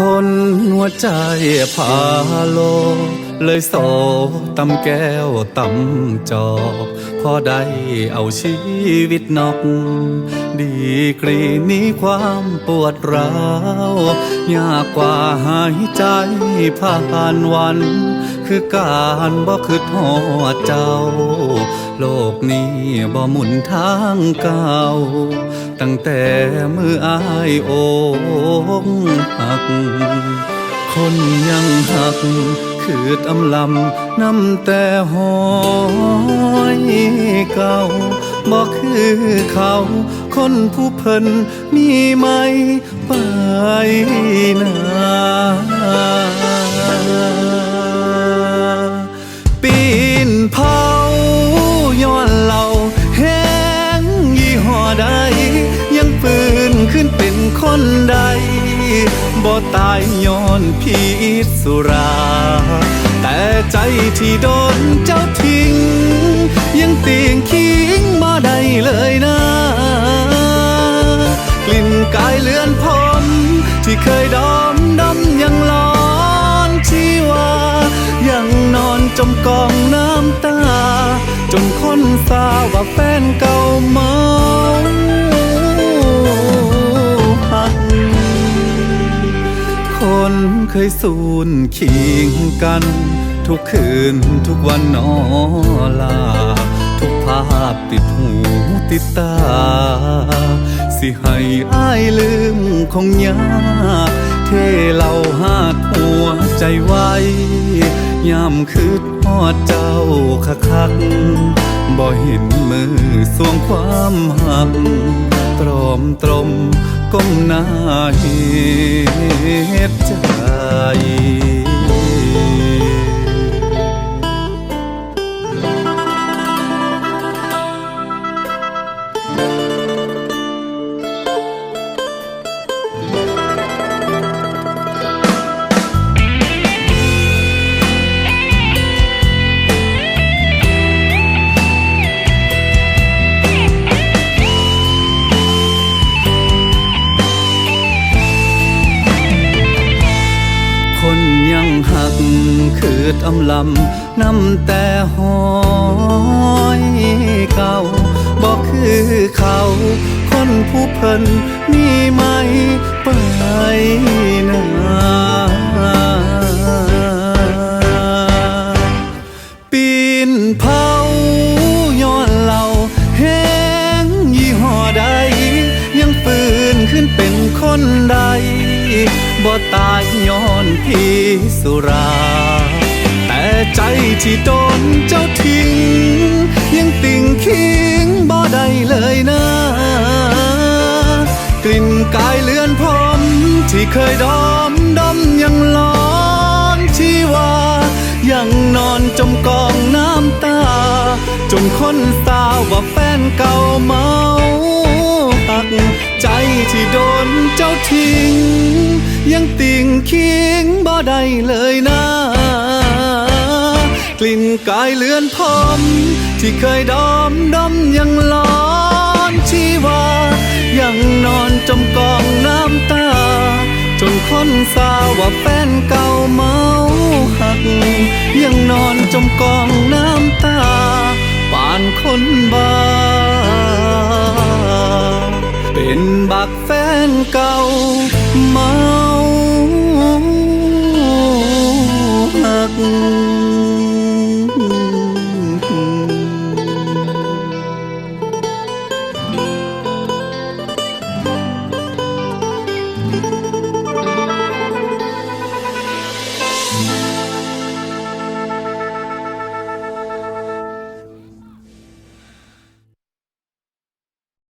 คนหัวใจพาโล เลยโสตำแก้วตำจอกพอได้เอาชีวิตนอก ดีกรีนี้ความปวดร้าว ยากกว่าหายใจผ่านวัน คือการบ่คือทอดเจ้า โลกนี้บ่หมุนทางเก่า ตั้งแต่มืออายโอกหัก คนยังหัก คือตำลำนำแต่หอยเก่าบอกคือเขา คนผู้เพิ่นมีไหมไปนา คนใดบ่ตายย้อนพิษสุรา แต่ใจที่โดนเจ้าทิ้ง ยังเตียงคิงบ่ได้เลยนะ กลิ่นกายเลือนผมที่เคยดอมดำยังร้อนชีวา ยังนอนจมกองน้ำตา จนคนสาว่าแฟนเก่าเมา นเคยสูนขิงกัน ทุกคืนทุกวันนอลา ทุกภาพติดหูติดตา สิให้อ้ายลืมคงยาเทเหล่าหาดหัวใจไว้ยามคืดฮอดเจ้าคักคักบ่เห็นมือสวงความหัก ตรอมตรม ก้มหน้าเหตุใจ คือำลำนำแต่หอยเก่าบอกคือเขา คนผู้เพิ่นมีไหมไปนาปีนเผาย้อนเราแห้งยี่ห้อใด ยังปืนขึ้นเป็นคนใดบ่ตายย้อนพีสุรา ที่โดนเจ้าทิ้ง ยังติ่งคิงบ่ได้เลยนะ กลิ่นกายเลือนผมที่เคยดอมดมยังร้อนที่ว่ายังนอนจมกองน้ำตา จนคนสาวว่าแฟนเก่าเมาหักใจที่โดนเจ้าทิ้ง ยังติ่งคิงบ่ได้เลยนะ กายเลือนผมที่เคยดอมดมยังร้อนชีวา ยังนอนจมกองน้ำตา จนคนสาวว่าแฟนเก่าเมาหัก ยังนอนจมกองน้ำตา ป่านคนบ้า เป็นบักแฟนเก่าเมาหัก